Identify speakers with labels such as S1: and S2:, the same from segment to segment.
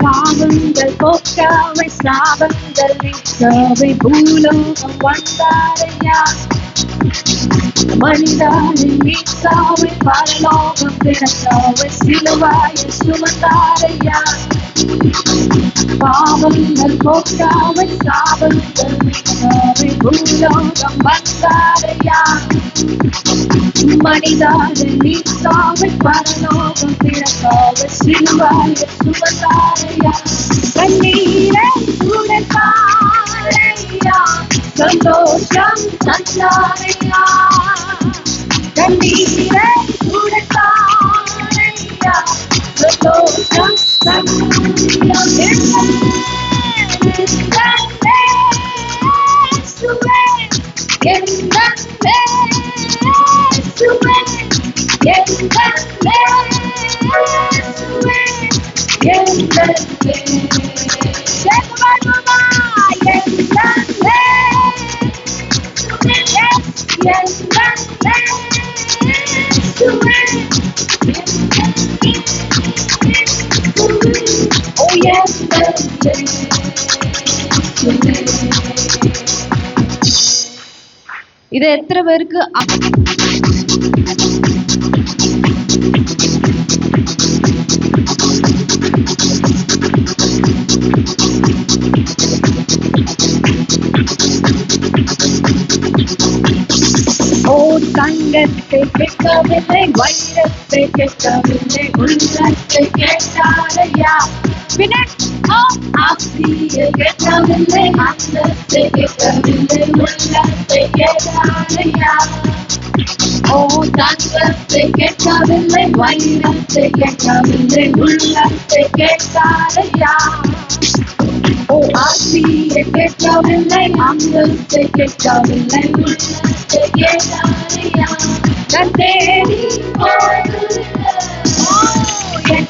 S1: பாவங்கள் போக்காவை சாபங்கள் நீக்காவை பூலோகம் வந்தாரையா மனிதானை மீட்காவை பரலோகம் பிறக்காவை சிலுவாயை சுமந்தாரையா பாவங்கள் போக்காவை சாபங்கள் நீக்காவை பூலோகம் வந்தாரையா மனிதானை மீட்காவை பரலோகம் பிறக்காவை சிலுவாயை சுமந்தாரையா கண்ணீரை துடைத்தாரையா സന്തോഷം തന്നാരയ്യ കണ്ണീരെ ഉടത്താരയ്യ സന്തോഷം തന്നാരയ്യ இது எத்தனை பேருக்கு தங்கத்தை கேட்கவில்லை வைரத்தை கேட்கவில்லை உள்ளத்தை கேட்டாரையா minute. Oh, I'll see you get down in there. I'll see you get down in there. I'll get down in there. Oh, that's the get down in there. Why not the get down in there? Let's get down in there. Oh, I see it get down in line. I'm just to get down in line. Just to get down in line. That's it.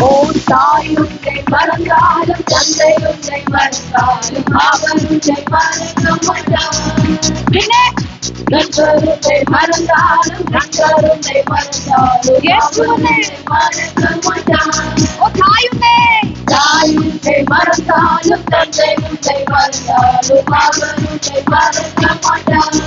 S1: ஓ தாயுண்டை மறந்தாலும் தந்தையுண்டை மறந்தாலும் அவருண்டை மறக்க மாட்டான் பின்னே மறந்தாலும் நண்பருண்டை மறந்தாலும் மறக்க மாட்டான் ஓ தாயுண்டை தாயுண்டை மறந்தாலும் தந்தையுண்டை மறந்தாலும் அவருண்டை மறக்க மாட்டார்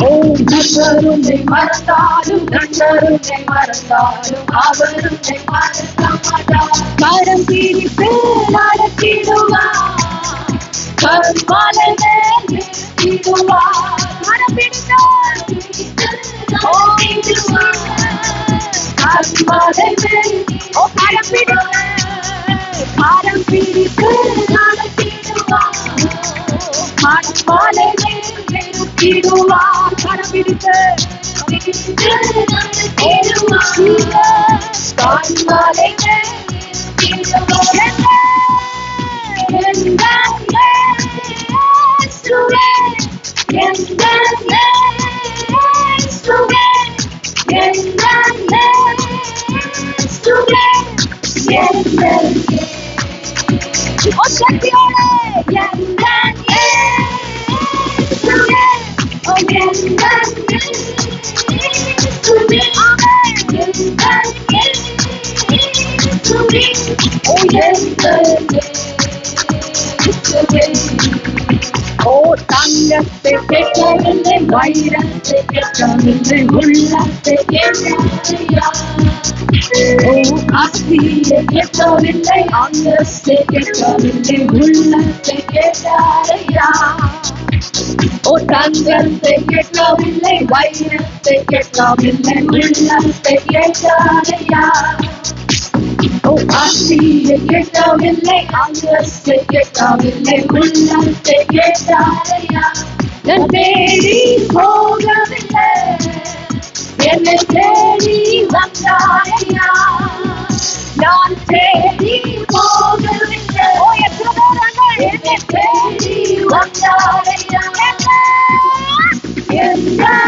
S1: ஓ நண்பருண்டை மறந்தாலும் நண்பருண்டை மறந்தாலும் அவருண்டை மறக்க மாட்டார் கரம் பிடித்து நடத்திடுவார் கருமாலை நிறுத்திடுவார் கரம் கருமாலை நிறுத்திடுவார் கரம் பிடித்து தங்கத்தை கேட்கவில்லை வைரத்தை கேட்கவில்லை உள்ளத்தை கேட்கவில்லையா ஓ ஆஸ்தியை கேட்கவில்லை அந்தஸ்தை கேட்கவில்லை உள்ளத்தை கேட்டாரையா ஓ தங்கத்தை கேட்கவில்லை வைரத்தை கேட்கவில்லை உள்ளத்தை கேட்டாரையா ஓ ஆசியை கேட்கவில்லை அந்தஸ்தை கேட்கவில்லை உள்ளத்தை கேட்டாரையா? நான் தேடி போகவில்லை என்னை தேடி வந்தாரையா? நான் தேடி போகவில்லை ஓ எத்தனை பேர் என்னை தேடி வந்தாரையா? எங்கள்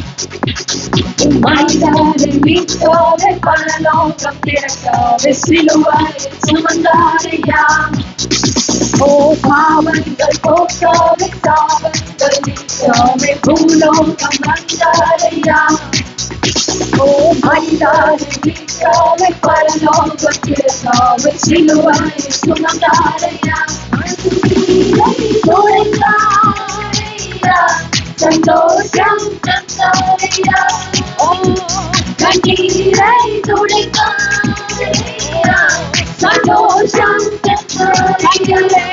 S1: Humanidade vitória para nota preta, vestilular secundária. Oh, power, the coastal victory, the victory, Bruno Camandaria. Oh, humanidade vitória para nota preta, vestilular secundária. Glória, glória, glória. மைதானே மீட்காவே பரலோகம் திறக்காவே சிலுவாயில் சுமந்தாரையா சந்தோஷம் தந்தாரையா ஓ கண்ணீரை துடைத்தாரையா சந்தோஷம் தந்தாரையா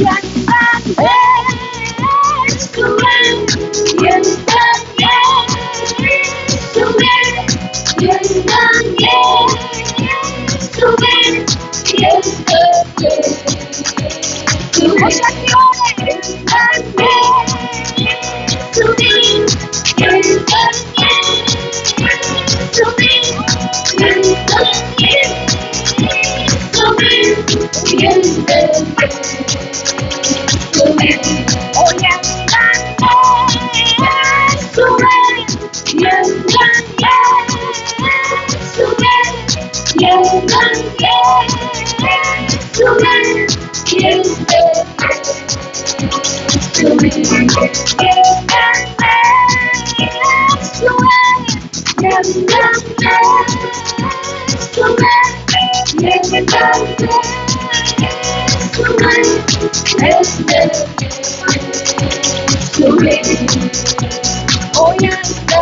S1: yeah. Oh yeah.